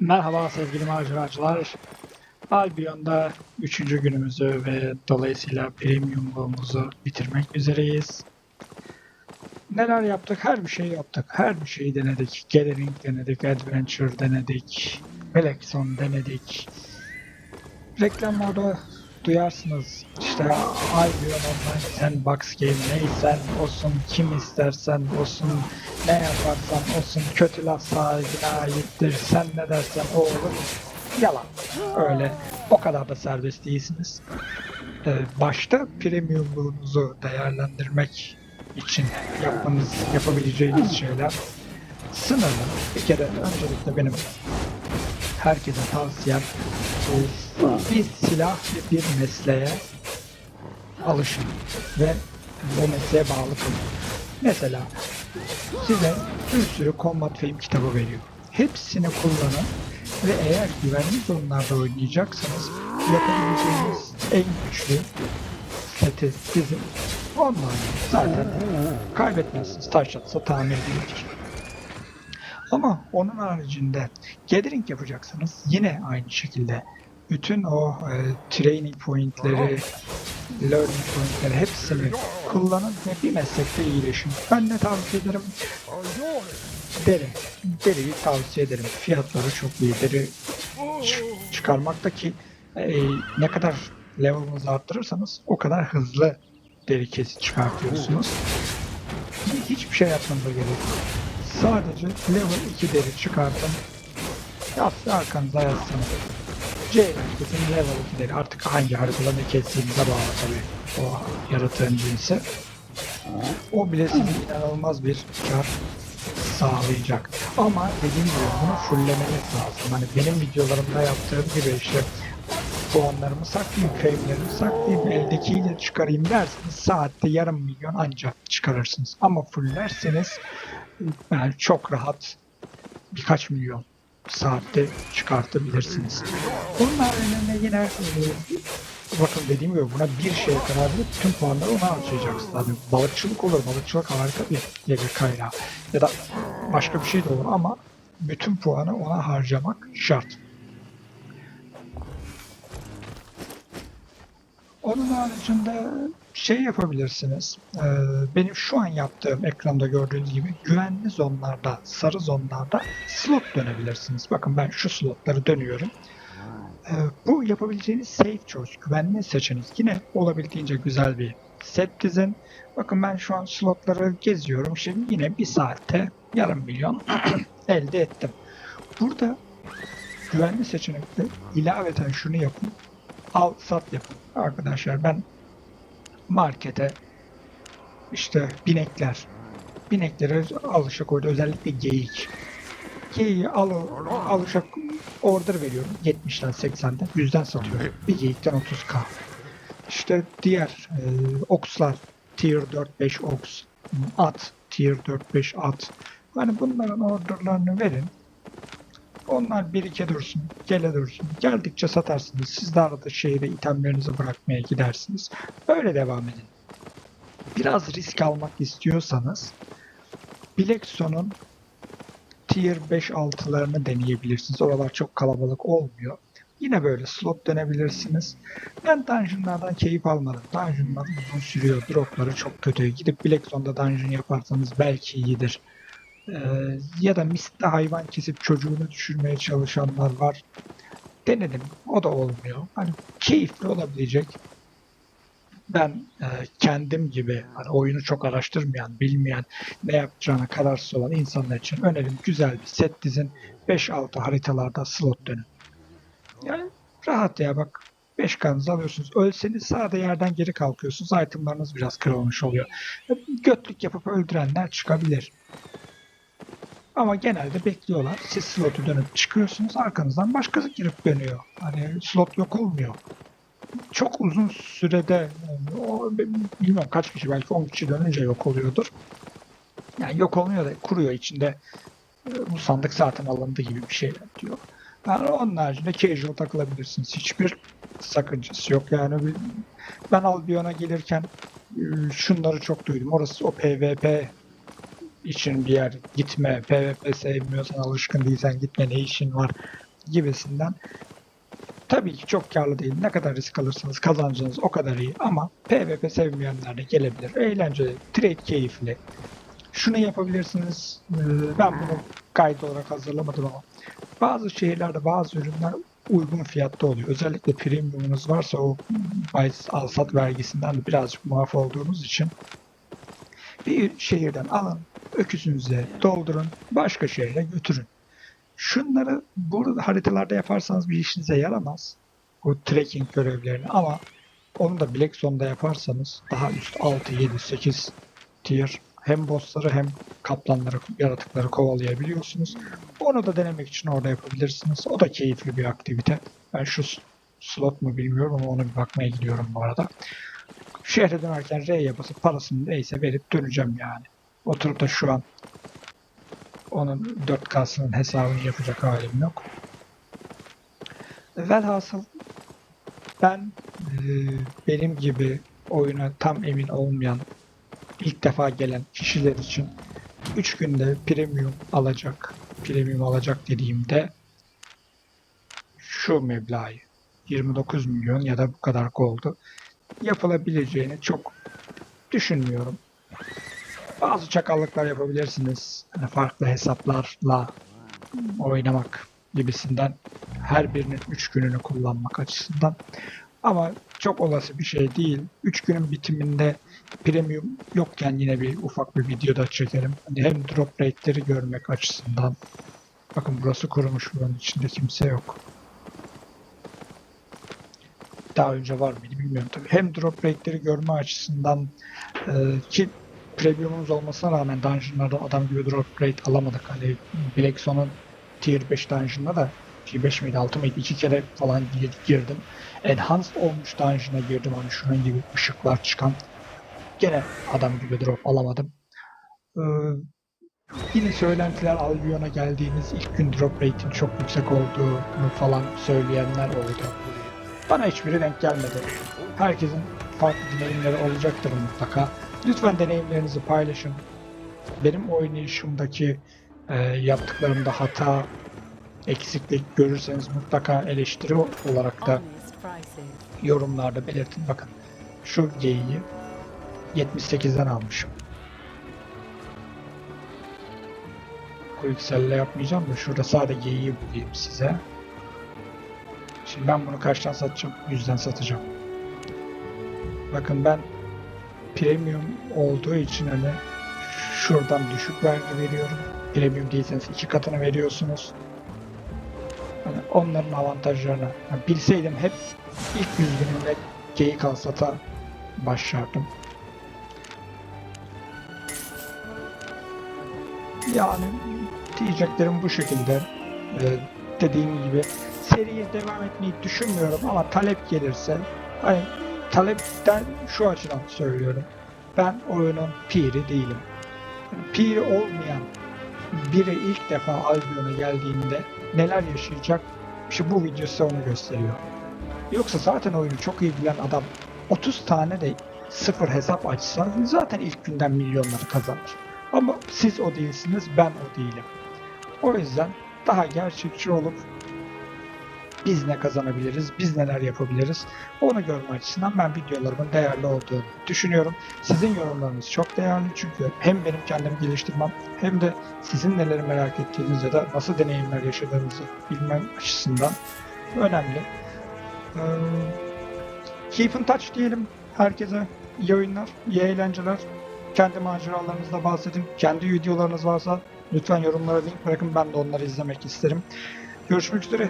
Merhaba sevgili maceracılar. Albion'da 3. günümüzü ve dolayısıyla premiumluğumuzu bitirmek üzereyiz. Neler yaptık? Her bir şey yaptık. Her bir şeyi denedik. Gathering denedik, Adventure denedik, Blackstone denedik. Reklamlarda duyarsınız. İşte Albion Online Sandbox Game neysen olsun, kim istersen olsun, ne yaparsan olsun kötü laf sahibine aittir. Sen ne dersen o olur. Yalan. Öyle. O kadar da serbest değilsiniz. Ee, başta premiumluğunuzu değerlendirmek için yapmanız, yapabileceğiniz şeyler sınırlı. Bir kere öncelikle benim herkese tavsiyem bir silah bir mesleğe alışın ve o mesleğe bağlı kalın. Mesela size bir sürü Combat Fame kitabı veriyor. Hepsini kullanın ve eğer güvenli zonlarda oynayacaksanız yapabileceğiniz en güçlü seti sizin. Ondan zaten kaybetmezsiniz. Taş atsa tamir edilir. Ama onun haricinde gathering yapacaksanız yine aynı şekilde bütün o e, training pointleri, learning pointleri hepsini kullanın ve bir meslekte iyileşin. Ben ne tavsiye ederim? Deri. Deriyi tavsiye ederim. Fiyatları çok iyi. Deri çıkarmaktaki e, ne kadar level'ınızı arttırırsanız o kadar hızlı deri kesi çıkartıyorsunuz. Hiçbir şey yapmanıza gerek yok. Sadece level 2 deri çıkartın. Yaz, arkanıza yazsın. C kesin level 2 deri. Artık hangi haritalarını kestiğinize bağlı tabii. O yaratığın cinsi. O bile size inanılmaz bir kar sağlayacak. Ama dediğim gibi bunu fulllemeniz lazım. Hani benim videolarımda yaptığım gibi işte puanlarımı saklayayım, fame'lerimi saklayayım, eldekiyle çıkarayım derseniz saatte yarım milyon ancak çıkarırsınız. Ama fullerseniz yani çok rahat birkaç milyon saatte çıkartabilirsiniz. Bunun haricinde yine e, bakın dediğim gibi buna bir şeye karar verip tüm puanları ona harcayacaksınız. Abi balıkçılık olur, balıkçılık harika bir gelir kaynağı. Ya da başka bir şey de olur ama bütün puanı ona harcamak şart. Onun haricinde şey yapabilirsiniz. Ee, benim şu an yaptığım ekranda gördüğünüz gibi güvenli zonlarda, sarı zonlarda slot dönebilirsiniz. Bakın ben şu slotları dönüyorum. Ee, bu yapabileceğiniz safe choice, güvenli seçenek. Yine olabildiğince güzel bir set dizin. Bakın ben şu an slotları geziyorum. Şimdi yine bir saatte yarım milyon elde ettim. Burada güvenli seçenekte ilaveten şunu yapın. Al sat yapın. Arkadaşlar ben markete işte binekler binekleri alışa koydu. Özellikle geyik. Geyiği al, alışa order veriyorum. 70'den 80'den. 100'den satıyorum. Bir geyikten 30k. İşte diğer e, okslar tier 4-5 oks at tier 4-5 at hani bunların orderlarını verin onlar birike dursun, gele dursun. Geldikçe satarsınız. Siz de arada şehre itemlerinizi bırakmaya gidersiniz. Böyle devam edin. Biraz risk almak istiyorsanız Blackstone'un Tier 5-6'larını deneyebilirsiniz. Oralar çok kalabalık olmuyor. Yine böyle slot dönebilirsiniz. Ben dungeonlardan keyif almadım. Dungeonlar uzun sürüyor. Dropları çok kötü. Gidip Blackstone'da dungeon yaparsanız belki iyidir. Ee, ya da mistte hayvan kesip çocuğunu düşürmeye çalışanlar var. Denedim. O da olmuyor. Hani keyifli olabilecek. Ben e, kendim gibi hani oyunu çok araştırmayan, bilmeyen, ne yapacağına kararsız olan insanlar için önerim güzel bir set dizin. 5-6 haritalarda slot dönün. Yani rahat ya bak 5 kanınızı alıyorsunuz. Ölseniz sağda yerden geri kalkıyorsunuz. Itemlarınız biraz kırılmış oluyor. Götlük yapıp öldürenler çıkabilir. Ama genelde bekliyorlar. Siz slotu dönüp çıkıyorsunuz. Arkanızdan başkası girip dönüyor. Hani slot yok olmuyor. Çok uzun sürede o, bilmiyorum kaç kişi belki 10 kişi dönünce yok oluyordur. Yani yok olmuyor da kuruyor içinde. e, Bu sandık zaten alındı gibi bir şeyler diyor. Yani onun haricinde casual takılabilirsiniz. Hiçbir sakıncası yok. Yani ben Albion'a gelirken e, şunları çok duydum. Orası o PvP için bir yer gitme. PvP sevmiyorsan alışkın değilsen gitme ne işin var gibisinden. Tabii ki çok karlı değil. Ne kadar risk alırsanız kazancınız o kadar iyi ama PvP sevmeyenler de gelebilir. Eğlenceli, trade keyifli. Şunu yapabilirsiniz. Ee, Ben bunu kayıt olarak hazırlamadım ama bazı şehirlerde bazı ürünler uygun fiyatta oluyor. Özellikle premiumunuz varsa o alsat vergisinden de birazcık muaf olduğunuz için bir şehirden alın, öküzünüze doldurun, başka şehre götürün. Şunları burada haritalarda yaparsanız bir işinize yaramaz. Bu trekking görevlerini ama onu da Black Zone'da yaparsanız daha üst 6, 7, 8 tier hem bossları hem kaplanları, yaratıkları kovalayabiliyorsunuz. Onu da denemek için orada yapabilirsiniz. O da keyifli bir aktivite. Ben şu slot mu bilmiyorum ama ona bir bakmaya gidiyorum bu arada. Şehre dönerken R'ye basıp parasını neyse verip döneceğim yani. Oturup da şu an onun 4K'sının hesabını yapacak halim yok. Velhasıl ben eee, benim gibi oyuna tam emin olmayan ilk defa gelen kişiler için 3 günde premium alacak, premium alacak dediğimde şu meblağı 29 milyon ya da bu kadar gold'u yapılabileceğini çok düşünmüyorum. Bazı çakallıklar yapabilirsiniz. Hani farklı hesaplarla oynamak gibisinden her birinin 3 gününü kullanmak açısından. Ama çok olası bir şey değil. 3 günün bitiminde premium yokken yine bir ufak bir videoda çekerim. Hani hem drop rate'leri görmek açısından. Bakın burası kurumuş buranın içinde kimse yok. Daha önce var mıydı bilmiyorum tabii. Hem drop rate'leri görme açısından e, ki premiumumuz olmasına rağmen dungeonlarda adam gibi drop rate alamadık. Hani Black Zone'un tier 5 dungeon'da da tier 5 miydi 6 mıydı iki kere falan gir- girdim. Enhanced olmuş dungeon'a girdim hani şunun gibi ışıklar çıkan. Gene adam gibi drop alamadım. Ee, yine söylentiler Albion'a geldiğimiz ilk gün drop rate'in çok yüksek olduğunu falan söyleyenler oldu. Bana hiçbiri denk gelmedi. Herkesin farklı deneyimleri olacaktır mutlaka. Lütfen deneyimlerinizi paylaşın. Benim oynayışımdaki e, yaptıklarımda hata, eksiklik görürseniz mutlaka eleştiri olarak da yorumlarda belirtin. Bakın şu geyiği 78'den almışım. Quicksel'le yapmayacağım da şurada sadece geyiği bulayım size. Şimdi ben bunu kaçtan satacağım? 100'den satacağım. Bakın ben premium olduğu için hani şuradan düşük vergi veriyorum. Premium değilseniz iki katını veriyorsunuz. Hani onların avantajlarını yani bilseydim hep ilk yüz günümde geyik alsata başlardım. Yani diyeceklerim bu şekilde. Ee, dediğim gibi seriye devam etmeyi düşünmüyorum ama talep gelirse hani talepten şu açıdan söylüyorum. Ben oyunun piri değilim. Piri olmayan biri ilk defa Albion'a geldiğinde neler yaşayacak? İşte bu video size onu gösteriyor. Yoksa zaten oyunu çok iyi bilen adam 30 tane de sıfır hesap açsa zaten ilk günden milyonları kazanır. Ama siz o değilsiniz, ben o değilim. O yüzden daha gerçekçi olup biz ne kazanabiliriz, biz neler yapabiliriz onu görme açısından ben videolarımın değerli olduğunu düşünüyorum. Sizin yorumlarınız çok değerli çünkü hem benim kendimi geliştirmem hem de sizin neleri merak ettiğiniz ya da nasıl deneyimler yaşadığınızı bilmem açısından önemli. Ee, keep in touch diyelim herkese. İyi oyunlar, iyi eğlenceler. Kendi maceralarınızda bahsedin. Kendi videolarınız varsa lütfen yorumlara link bırakın. Ben de onları izlemek isterim. Görüşmek üzere.